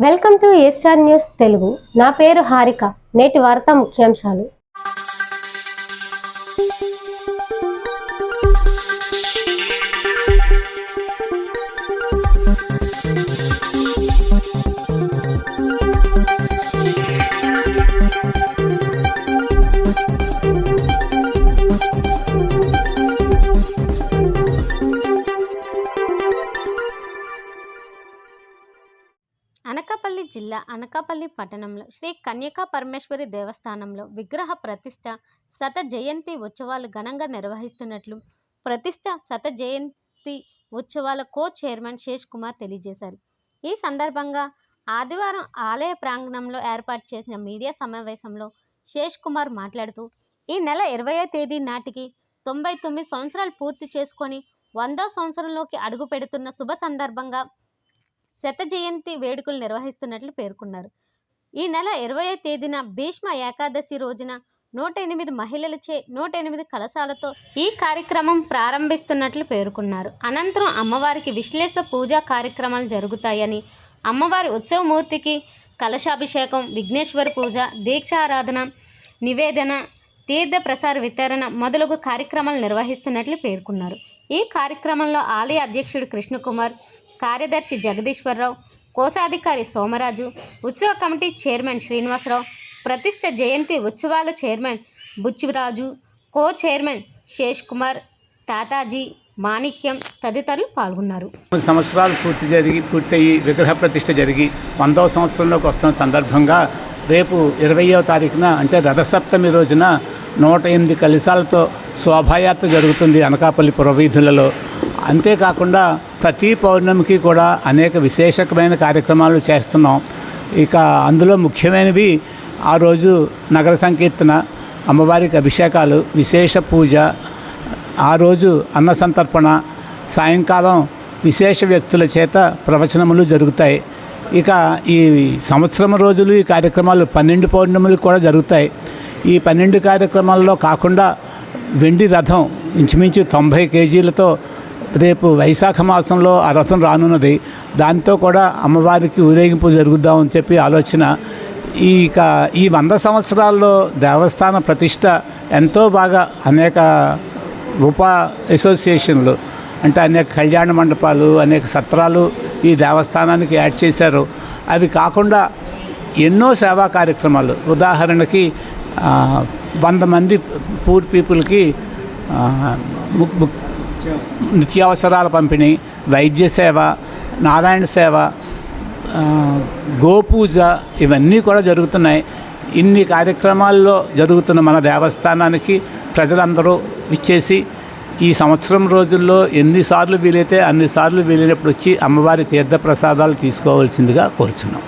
Welcome to A star news Telugu. నా పేరు హారిక. నేటి వార్తా ముఖ్యాంశాలు. జిల్లా అనకాపల్లి పట్టణంలో శ్రీ కన్యకా పరమేశ్వరి దేవస్థానంలో విగ్రహ ప్రతిష్ట శత జయంతి ఉత్సవాలు ఘనంగా నిర్వహిస్తున్నట్లు ప్రతిష్ట శత జయంతి ఉత్సవాల కో చైర్మన్ శేష్ కుమార్ తెలియజేశారు. ఈ సందర్భంగా ఆదివారం ఆలయ ప్రాంగణంలో ఏర్పాటు చేసిన మీడియా సమావేశంలో శేష్ కుమార్ మాట్లాడుతూ ఈ నెల ఇరవయో తేదీ నాటికి తొంభై తొమ్మిది సంవత్సరాలు పూర్తి చేసుకొని వందో సంవత్సరంలోకి అడుగు పెడుతున్న శుభ సందర్భంగా శత జయంతి వేడుకలు నిర్వహిస్తున్నట్లు పేర్కొన్నారు. ఈ నెల ఇరవై తేదీన భీష్మ ఏకాదశి రోజున నూట ఎనిమిది మహిళలచే నూట ఎనిమిది కలశాలతో ఈ కార్యక్రమం ప్రారంభిస్తున్నట్లు పేర్కొన్నారు. అనంతరం అమ్మవారికి విశ్లేష పూజా కార్యక్రమాలు జరుగుతాయని అమ్మవారి ఉత్సవమూర్తికి కలశాభిషేకం విఘ్నేశ్వర పూజ దీక్షారాధన నివేదన తీర్థ ప్రసార వితరణ మొదలగు కార్యక్రమాలు నిర్వహిస్తున్నట్లు పేర్కొన్నారు. ఈ కార్యక్రమంలో ఆలయ అధ్యక్షుడు కృష్ణకుమార్ కార్యదర్శి జగదీశ్వరరావు కోశాధికారి సోమరాజు ఉత్సవ కమిటీ చైర్మన్ శ్రీనివాసరావు ప్రతిష్ట జయంతి ఉత్సవాల chairman Buchiraju co chairman Sesh Kumar Tataji Manikyam తదితరులు పాల్గొన్నారు. మూడు సంవత్సరాలు పూర్తి జరిగి పూర్తయి విగ్రహ ప్రతిష్ట జరిగి వందవ సంవత్సరంలోకి వస్తున్న సందర్భంగా రేపు ఇరవయో తారీఖున అంటే రథసప్తమి రోజున నూట ఎనిమిది కలిశాలతో శోభాయాత్ర జరుగుతుంది అనకాపల్లి పురవీధులలో. అంతేకాకుండా ప్రతి పౌర్ణమికి కూడా అనేక విశేషకమైన కార్యక్రమాలు చేస్తున్నాం. ఇక అందులో ముఖ్యమైనవి ఆ రోజు నగర సంకీర్తన అమ్మవారికి అభిషేకాలు విశేష పూజ ఆ రోజు అన్న సంతర్పణ సాయంకాలం విశేష వ్యక్తుల చేత ప్రవచనములు జరుగుతాయి. ఇక ఈ సంవత్సరం రోజులు ఈ కార్యక్రమాలు పన్నెండు పౌర్ణములు కూడా జరుగుతాయి. ఈ పన్నెండు కార్యక్రమాల్లో కాకుండా వెండి రథం ఇంచుమించు తొంభై కేజీలతో రేపు వైశాఖ మాసంలో ఆ రథం రానున్నది. దాంతో కూడా అమ్మవారికి ఊరేగింపు జరుగుద్దామని చెప్పి ఆలోచన. ఈ ఈ వంద సంవత్సరాల్లో దేవస్థాన ప్రతిష్ట ఎంతో బాగా అనేక ఉపా అసోసియేషన్లు అంటే అనేక కళ్యాణ మండపాలు అనేక సత్రాలు ఈ దేవస్థానానికి యాడ్ చేశారు. అవి కాకుండా ఎన్నో సేవా కార్యక్రమాలు. ఉదాహరణకి వంద మంది పూర్ పీపుల్కి నిత్యావసరాల పంపిణీ వైద్య సేవ నారాయణ సేవ గోపూజ ఇవన్నీ కూడా జరుగుతున్నాయి. ఇన్ని కార్యక్రమాల్లో జరుగుతున్న మన దేవస్థానానికి ప్రజలందరూ ఇచ్చేసి ఈ సంవత్సరం రోజుల్లో ఎన్నిసార్లు వీలైతే అన్నిసార్లు వీలైనప్పుడు వచ్చి అమ్మవారి తీర్థ ప్రసాదాలు తీసుకోవాల్సిందిగా కోరుచున్నాం.